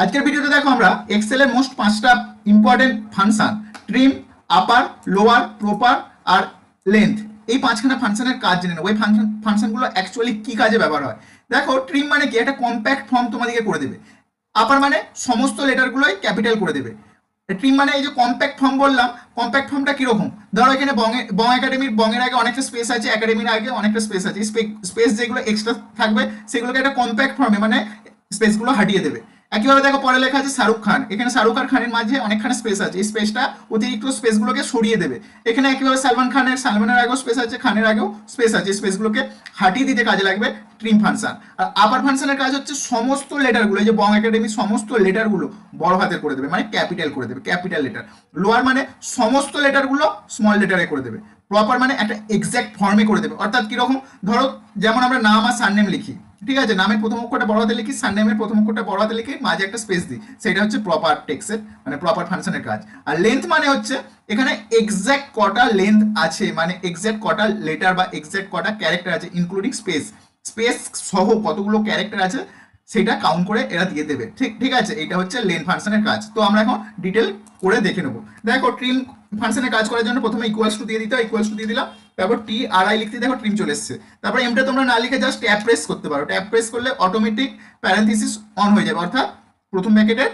আজকের ভিডিওতে দেখো আমরা এক্সেল এর মোস্ট পাঁচটা important function trim upper lower proper আর লেন্থ এই পাঁচখানা ফাংশনের কাজ জেনে নেব। এই ফাংশন ফাংশনগুলো অ্যাকচুয়ালি কি কাজে ব্যবহার হয়? দেখো ট্রিম মানে কি? একটা কম্প্যাক্ট ফর্ম তোমাদেরকে করে দেবে। আপার মানে সমস্ত লেটারগুলোই ক্যাপিটাল করে দেবে। ট্রিম মানে এই যে কম্প্যাক্ট ফর্ম বললাম কম্প্যাক্ট ফর্মটা কীরকম? ধরো এখানে বঙ্গে বং একাডেমির বঙ্গের আগে অনেকটা স্পেস আছে একাডেমির আগে অনেকটা স্পেস আছে। স্পেস যেগুলো এক্সট্রা থাকবে, সেগুলোকে একটা কম্প্যাক্ট ফর্মে মানে স্পেসগুলো হাটিয়ে দেবে। একইভাবে দেখো পরে লেখা আছে শাহরুখ খান। এখানে শাহরুখ আর খানের মাঝে অনেকখানি স্পেস আছে। এই স্পেসটা অতিরিক্ত স্পেসগুলোকে সরিয়ে দেবে। এখানে একইভাবে সালমান খানের, সালমানের আগেও স্পেস আছে, খানের আগেও স্পেস আছে। স্পেসগুলোকে হাটিয়ে দিতে কাজে লাগবে ট্রিম ফাংশন আর আপার ফাংশনের কাজ হচ্ছে সমস্ত লেটারগুলো এই যে বং একাডেমি সমস্ত লেটারগুলো বড় হাতের করে দেবে মানে ক্যাপিটাল করে দেবে ক্যাপিটাল লেটার লোয়ার মানে সমস্ত লেটারগুলো স্মল লেটারে করে দেবে। প্রপার মানে একটা এক্সাক্ট ফর্মে করে দেবে। অর্থাৎ কীরকম? ধরো যেমন আমরা নাম আর সারনেম লিখি। ঠিক আছে, নামের প্রথম অক্ষরটা বড় হাতে লিখি, সারনেমের প্রথম অক্ষরটা বড় হাতে লিখি, মাঝে একটা স্পেস দিই। সেটা হচ্ছে প্রপার টেক্সের মানে প্রপার ফাংশনের কাজ। আর লেন্থ মানে হচ্ছে, এখানে এক্স্যাক্ট কটা লেন্থ আছে মানে এক্স্যাক্ট কটা লেটার বা এক্স্যাক্ট কটা ক্যারেক্টার আছে ইনক্লুডিং স্পেস স্পেস সহ কতগুলো ক্যারেক্টার আছে সেটা কাউন্ট করে এরা দিয়ে দেবে। ঠিক ঠিক আছে? এটা হচ্ছে লেন ফাংশনের কাজ। তো আমরা এখন ডিটেল করে দেখে নেব। দেখো ট্রিম ফাংশনের কাজ করার জন্য প্রথমে ইকুয়ালস টু দিয়ে দিতে হয় ইকুয়ালস টু দিয়ে দিলাম। তারপর টি আর আই লিখতে দেখো ট্রিম চলে এসছে। তারপর এমটা তোমরা না লিখে জাস্ট ট্যাপ প্রেস করতে পারো। ট্যাপ প্রেস করলে অটোমেটিক প্যারেন্থিসিস অন হয়ে যাবে। অর্থাৎ প্রথম ব্যাকেটের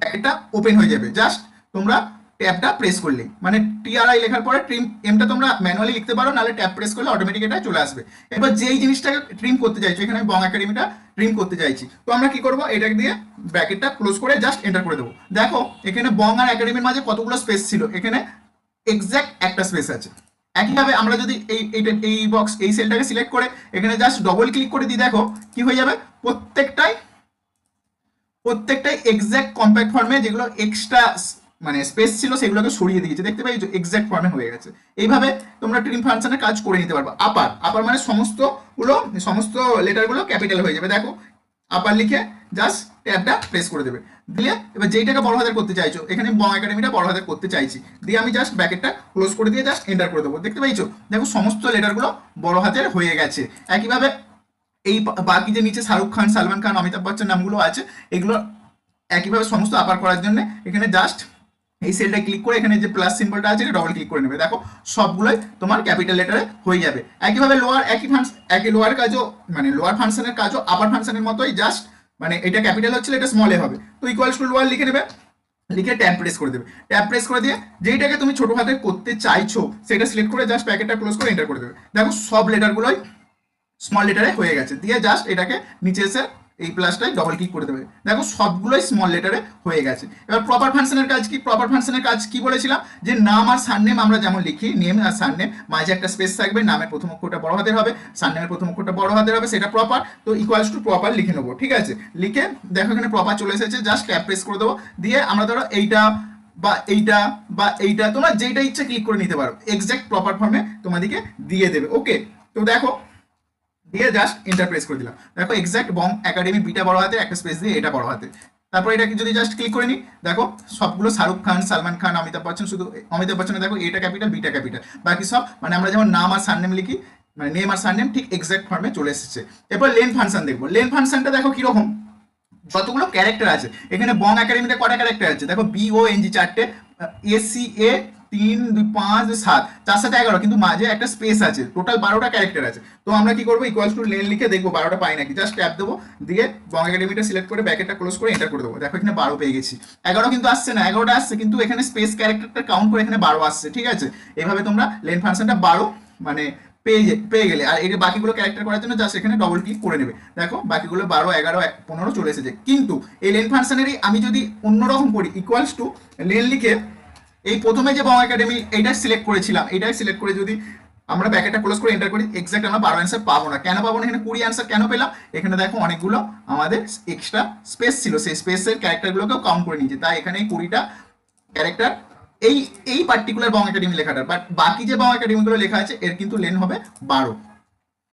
ব্যাকেটটা ওপেন হয়ে যাবে। জাস্ট তোমরা ট্যাবটা প্রেস করলে। মানে টিআরআই লেখার পরে ট্রিম এমটা তোমরা ম্যানুয়ালি লিখতে পারো, নাহলে ট্যাব প্রেস করলে অটোমেটিক এটা চলে আসবে। এবার যেই জিনিসটাকে ট্রিম করতে চাইছো, এখানে আমি বং একাডেমিটা ট্রিম করতে চাইছি। তো আমরা কি করব? এটাকে দিয়ে ব্র্যাকেটটা ক্লোজ করে জাস্ট এন্টার করে দেবো। দেখো, এখানে বং আর একাডেমির মাঝে কতগুলো স্পেস ছিল? এখানে এক্স্যাক্ট একটা স্পেস আছে। একইভাবে আমরা যদি এই এইটা এই বক্স এই সেলটাকে সিলেক্ট করে এখানে জাস্ট ডবল ক্লিক করে দিই, দেখো কি হয়ে যাবে? প্রত্যেকটাই প্রত্যেকটাই এক্সাক্ট কম্প্যাক্ট ফর্মে যেগুলো এক্সট্রা মানে স্পেস ছিল সেগুলোকে সরিয়ে দিয়েছে। দেখতে পাই এক্সাক্ট ফর্মে হয়ে গেছে। এইভাবে তোমরা ট্রিম ফাংশনের কাজ করে নিতে পারবে। আপার আপার মানে সমস্তগুলো সমস্ত লেটারগুলো ক্যাপিটাল হয়ে যাবে। দেখো আপার লিখে জাস্ট ট্যাবটা প্রেস করে দেবে। দিয়ে এবার যেইটাকে বড় হাতের করতে চাইছো, এখানে বং একাডেমিটা বড় হাতের করতে চাইছি। দিয়ে আমি জাস্ট ব্যাকেটটা ক্লোজ করে দিয়ে জাস্ট এন্টার করে দেবো। দেখতে পাইছো? দেখো সমস্ত লেটারগুলো বড় হাতের হয়ে গেছে। একইভাবে এই বাকি যে নিচে শাহরুখ খান, সালমান খান, অমিতাভ বচ্চন নামগুলো আছে, এগুলো একইভাবে সমস্ত আপার করার জন্য এখানে জাস্ট এই সেলটা ক্লিক করে এখানে যে প্লাস সিম্বলটা আছে ডবল ক্লিক করে নেবে। দেখো, সবগুলোই তোমার ক্যাপিটাল লেটারে হয়ে যাবে। একইভাবে লোয়ার একই ফাংশন একই লোয়ার কাজও মানে লোয়ার ফাংশনের কাজও আপার ফাংশনের মতোই জাস্ট মানে এটা ক্যাপিটাল হচ্ছে, এটা স্মলে হবে। তো ইকুয়ালস টু লোয়ার লিখে নেবে, লিখে ট্যাব প্রেস করে দেবে। ট্যাব প্রেস করে দিয়ে যেইটাকে তুমি ছোট হাতে করতে চাইছো, সেটা সিলেক্ট করে জাস্ট প্যাকেটটা ক্লোজ করে এন্টার করে দেবে। দেখো, সব লেটারগুলোই স্মল লেটারে হয়ে গেছে। দিয়ে জাস্ট এটাকে নিচে এসে এই প্লাসটাই ডবল ক্লিক করে দেবে। দেখো সবগুলোই স্মল লেটারে হয়ে গেছে। এবার প্রপার ফাংশনের কাজ কি? প্রপার ফাংশনের কাজ কি বলেছিলাম? যে নাম আর সারনেম আমরা যেমন লিখি নেম আর সারনেম মাঝে একটা স্পেস থাকবে, নামের প্রথম অক্ষরটা বড় হাতের হবে সারনেমের প্রথম অক্ষরটা বড় হাতের হবে, সেটা প্রপার তো ইকুয়ালস টু প্রপার লিখে নেব, ঠিক আছে? লিখে দেখো এখানে প্রপার চলে এসেছে জাস্ট ট্যাপ প্রেস করে দেবো। দিয়ে আমরা ধরো এইটা বা এইটা বা এইটা, তোমরা যেইটা ইচ্ছা ক্লিক করে নিতে পারো। এক্সাক্ট প্রপার ফর্মে তোমাদেরকে দিয়ে দেবে ওকে তো দেখো দিয়ে জাস্ট এন্টার প্রেস করে দিলাম। দেখো এক্সাক্ট বং একাডেমি বিটা বড় হাতে, একটা স্পেস দিয়ে এটা বড় হাতে। তারপর এটাকে যদি জাস্ট ক্লিক করে নিই, দেখো সবগুলো শাহরুখ খান, সালমান খান, অমিতাভ বচ্চন, শুধু অমিতাভ বচ্চনে দেখো এটা ক্যাপিটাল বিটা ক্যাপিটাল বাকি সব মানে আমরা যেমন নাম আর সারনেম লিখি মানে নেম আর সারনেম ঠিক এক্সাক্ট ফর্মে চলে এসেছে। এরপর লেন ফাংশন দেখব। লেন ফাংশনটা দেখো কীরকম? যতগুলো ক্যারেক্টার আছে। এখানে বং একাডেমিতে কটা ক্যারেক্টার আছে? দেখো বি ও এন জি চারটে এসি এ তিন, দুই, পাঁচ, সাত। চার সাথে এগারো। কিন্তু মাঝে একটা স্পেস আছে। টোটাল বারোটা ক্যারেক্টার আছে। তো আমরা কি করব? ইকুয়ালস টু লেন লিখে দেখব। বারোটা পাই নাকি? জাস্ট ট্যাপ দেবো। দিয়ে বং একাডেমিটা সিলেক্ট করে ব্যাকেটটা ক্লোজ করে এন্টার করে দেবো। দেখো এখানে বারো পেয়ে গেছি। এগারো কিন্তু আসছে না। এগারোটা আসছে কিন্তু এখানে স্পেস ক্যারেক্টারটা কাউন্ট করে এখানে বারো আসছে। ঠিক আছে? এভাবে তোমরা লেন ফাংশনটা বারো মানে পেয়ে পেয়ে গেলে। আর যে বাকিগুলো ক্যারেক্টার করার জন্য জাস্ট এখানে ডবল ক্লিক করে নেবে। দেখো, বাকিগুলো বারো, এগারো পনেরো চলে এসেছে। কিন্তু এই লেন ফাংশনেরই আমি যদি অন্যরকম করি ইকুয়ালস টু লেন লিখে এই প্রথমে যে বং একাডেমি এইটা সিলেক্ট করেছিলাম। এটাই সিলেক্ট করে যদি আমরা ব্যাকেটটা ক্লোজ করে এন্টার করি এক্সাক্ট আমরা বারো অ্যান্সার পাবো না। কেন পাবো না? এখানে কুড়ি অ্যান্সার কেন পেলাম? এখানে দেখো অনেকগুলো আমাদের এক্সট্রা স্পেস ছিল। সেই স্পেসের ক্যারেক্টারগুলোকেও কাউন্ট করে নিয়েছে। তাই এখানে কুড়িটা ক্যারেক্টার এই এই পার্টিকুলার বং একাডেমি লেখাটা। বাট বাকি যে বং একাডেমিগুলো লেখা আছে, এর কিন্তু লেন হবে বারো।